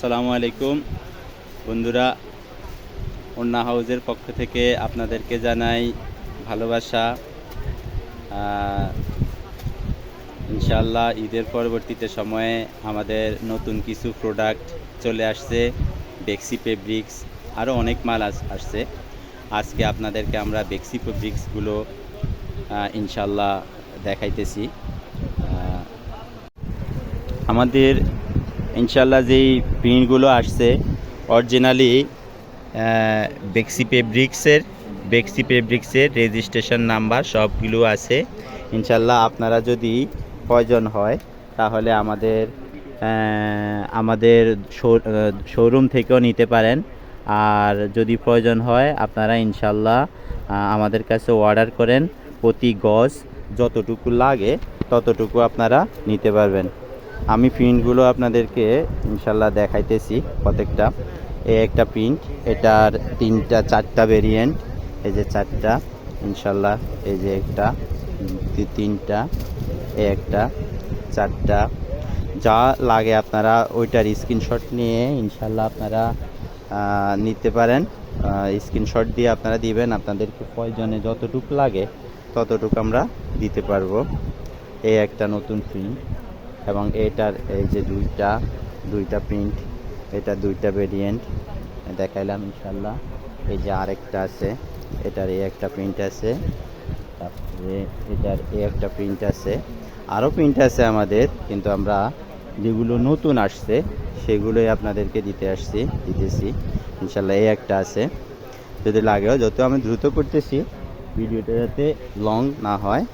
আসসালামু আলাইকুম। বন্ধুরা অন্না হাউজের পক্ষ থেকে আপনাদেরকে জানাই ভালোবাসা। ইনশাল্লাহ ঈদের পরবর্তীতে সময়ে আমাদের নতুন কিছু প্রোডাক্ট চলে আসছে বেক্সি ফেব্রিক্স আরও অনেক মাল আস- আসছে। আজকে আপনাদেরকে আমরা বেক্সি ফেব্রিক্সগুলো আহ, ইনশাআল্লাহ দেখাইতেছি। আমাদের ইনশাল্লাহ যেই প্রিন্টগুলো আসছে অরিজিনালি বেক্সি ফেব্রিক্সের বেক্সি ফেব্রিক্সের রেজিস্ট্রেশন নাম্বার সবগুলো আছে। ইনশাল্লাহ আপনারা যদি প্রয়োজন হয়, তাহলে আমাদের আমাদের শোরুম থেকেও নিতে পারেন। আর যদি প্রয়োজন হয়, আপনারা ইনশাল্লাহ আমাদের কাছে অর্ডার করেন। প্রতি গজ যতটুকু লাগে, ততটুকু আপনারা নিতে পারবেন। আমি প্রিন্টগুলো আপনাদেরকে ইনশাল্লাহ দেখাইতেছি প্রত্যেকটা। এই একটা প্রিন্ট এটার তিনটা, চারটা ভেরিয়েন্ট এই যে চারটা, ইনশাল্লাহ এই যে একটা তিনটা, এই একটা, চারটা। যা লাগে আপনারা ওইটার স্ক্রিনশট নিয়ে ইনশাল্লাহ আপনারা নিতে পারেন। স্ক্রিনশট দিয়ে আপনারা দিবেন, আপনাদেরকে প্রয়োজনে যতটুকু লাগে ততটুকু আমরা দিতে পারব। এই একটা নতুন প্রিন্ট এবং এটার এই যে দুইটা দুইটা প্রিন্ট এটা দুইটা ভেরিয়েন্ট দেখাইলাম ইনশাল্লাহ এই যে আরেকটা আছে, এটার এই একটা প্রিন্ট আছে, তারপরে এটার এই একটা প্রিন্ট আছে। আরও প্রিন্ট আছে আমাদের, কিন্তু আমরা যেগুলো নতুন আসছে, সেগুলোই আপনাদেরকে দিতে আসছি, দিতেছি। ইনশাল্লাহ এই একটা আছে। যদি লাগেও যত আমি দ্রুত করতেছি ভিডিওটা যাতে লং না হয়।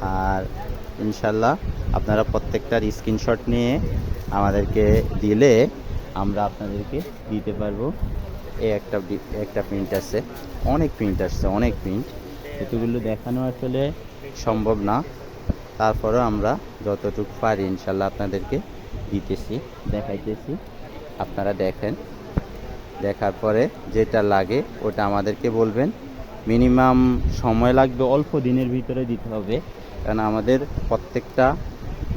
আর ইনশাল্লাহ আপনারা প্রত্যেকটার স্ক্রিনশট নিয়ে আমাদেরকে দিলে আমরা আপনাদেরকে দিতে পারব। এই একটা একটা প্রিন্ট আছে। অনেক প্রিন্ট আসছে, অনেক প্রিন্ট এতগুলো দেখানো আসলে সম্ভব না। তারপরেও আমরা যতটুকু পারি ইনশাল্লাহ আপনাদেরকে দিতেছি, দেখাইতেছি। আপনারা দেখেন। দেখার পরে যেটা লাগে ওটা আমাদেরকে বলবেন। মিনিমাম সময় লাগবে অল্প দিনের ভিতরে দিতে হবে। কারণ আমাদের প্রত্যেকটা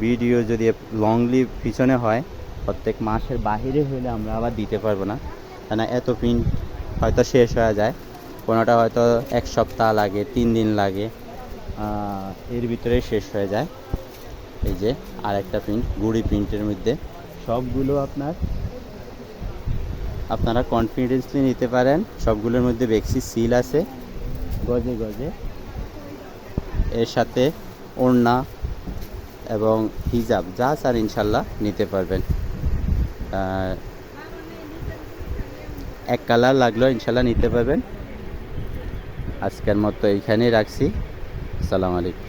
ভিডিও যদি লংলি পিছনে হয়, প্রত্যেক মাসের বাহিরে হলে আমরা আবার দিতে পারব না। কেন এত প্রিন্ট হয়তো শেষ হয়ে যায়, কোনোটা হয়তো এক সপ্তাহ লাগে, তিন দিন লাগে এর ভিতরে শেষ হয়ে যায়। এই যে আর একটা প্রিন্ট গুড়ি প্রিন্টের মধ্যে। সবগুলো আপনার, আপনারা কনফিডেন্সলি নিতে পারেন। সবগুলোর মধ্যে বেক্সি সিল আছে। গজে গজে। এর সাথে ওড়না এবং হিজাব, যা স্যার ইনশাল্লাহ নিতে পারবেন। এক কালার লাগল ইনশাল্লাহ নিতে পারবেন। আজকের মতো এইখানেই রাখছি। আসসালামু আলাইকুম।